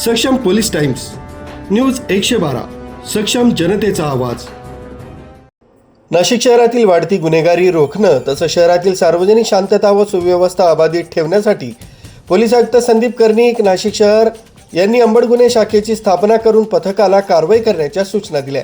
सक्षम police times news एकशे बारा सक्षम जनतेचा आवाज. नाशिक शहरातील वाढती गुन्हेगारी रोखणं तसं शहरातील सार्वजनिक शांतता व सुव्यवस्था अबाधित ठेवण्यासाठी पोलीस आयुक्त संदीप कर्णिक नाशिक शहर यांनी अंबड गुन्हे शाखेची स्थापना करून पथकाला कारवाई करण्याच्या सूचना दिल्या.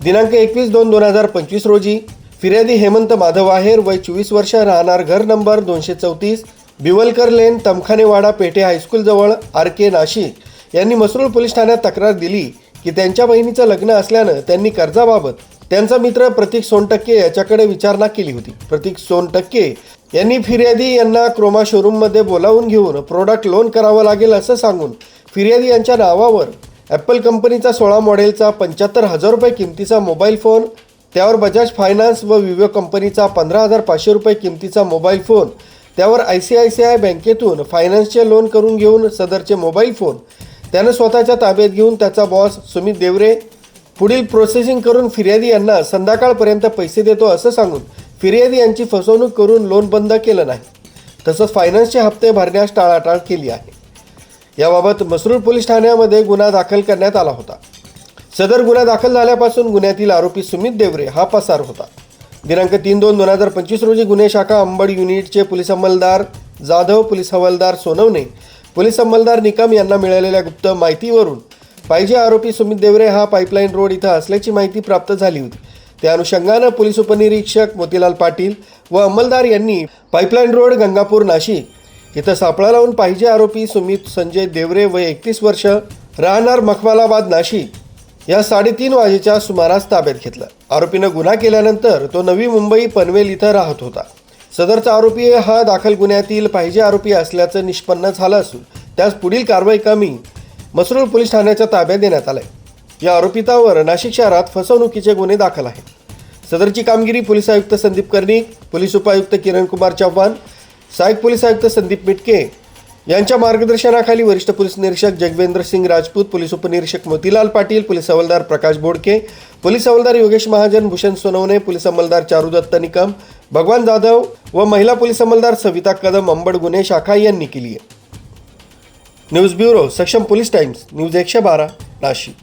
दिनांक एकवीस दोन दोन हजार पंचवीस रोजी फिर्यादी हेमंत माधव आहेर वय चोवीस वर्ष राहणार घर नंबर दोनशे चौतीस बिवलकर लेन तमखानेवाडा पेठे हायस्कूलजवळ आर के नाशिक. यांनी मसरूळ पोलीस ठाण्यात तक्रार दिली की त्यांच्या बहिणीचं लग्न असल्यानं त्यांनी कर्जाबाबत त्यांचा मित्र प्रतीक सोनटक्के याच्याकडे विचारणा केली होती. प्रतीक सोनटक्के यांनी फिर्यादी यांना क्रोमा शोरूममध्ये बोलावून घेऊन प्रोडक्ट लोन करावं लागेल असं सांगून फिर्यादी यांच्या नावावर ॲपल कंपनीचा सोळा मॉडेलचा पंच्याहत्तर हजार रुपये किमतीचा मोबाईल फोन त्यावर बजाज फायनान्स व विवो कंपनीचा पंधरा हजार पाचशे रुपये किमतीचा मोबाईल फोन त्यावर I C I C I बँकेतून फायनान्सचे लोन करून घेऊन सदरचे मोबाईल फोन त्यानं स्वतःच्या ताब्यात घेऊन त्याचा बॉस सुमित देवरे पुढील प्रोसेसिंग करून फिर्यादी यांना संध्याकाळपर्यंत पैसे देतो असं सांगून फिर्यादी यांची फसवणूक करून लोन बंद केलं नाही. तसंच फायनान्सचे हप्ते भरण्यास टाळाटाळ केली आहे. याबाबत मसरूर पोलीस ठाण्यामध्ये गुन्हा दाखल करण्यात आला होता. सदर गुन्हा दाखल झाल्यापासून गुन्ह्यातील आरोपी सुमित देवरे हा पसार होता. दिनांक तीन दोन दोन हजार पंचवीस रोजी गुन्हे शाखा अंबड युनिटचे पोलीस अंमलदार जाधव पोलीस हवालदार सोनवणे पोलीस अंमलदार निकम यांना मिळालेल्या गुप्त माहितीवरून पाहिजे आरोपी सुमित देवरे हा पाईपलाईन रोड इथं असल्याची माहिती प्राप्त झाली होती. त्या अनुषंगानं पोलीस उपनिरीक्षक मोतीलाल पाटील व अंमलदार यांनी पाईपलाईन रोड गंगापूर नाशिक इथं सापळा लावून पाहिजे आरोपी सुमित संजय देवरे वय एकतीस वर्ष राहणार मखमालाबाद नाशिक या साडेतीन वाजेच्या सुमारास ताब्यात घेतलं. आरोपीनं गुन्हा केल्यानंतर तो नवी मुंबई पनवेल इथं राहत होता. सदरचा आरोपी हा दाखल गुन्ह्यातील पाहिजे आरोपी असल्याचं निष्पन्न झालं असून त्यास पुढील कारवाई कमी मसरूळ पोलीस ठाण्याच्या ताब्यात देण्यात आलंय. या आरोपितावर नाशिक शहरात फसवणुकीचे गुन्हे दाखल आहेत. सदरची कामगिरी पोलीस आयुक्त संदीप कर्णिक पोलीस उपायुक्त किरण कुमार चव्हाण सहाय्यक पोलीस आयुक्त संदीप मिटके यांच्या मार्गदर्शनाखाली वरिष्ठ पोलीस निरीक्षक जगवेंद्र सिंग राजपूत पोलीस उपनिरीक्षक मोतीलाल पाटील पोलीस हवालदार प्रकाश बोडके पोलीस हवालदार योगेश महाजन भूषण सोनवणे पोलीस अंमलदार चारुदत्त निकम भगवान जाधव व महिला पोलीस अंमलदार सविता कदम अंबड गुन्हे शाखा यांनी केली आहे. News bureau Saksham police times news एकशे बारा नाशिक.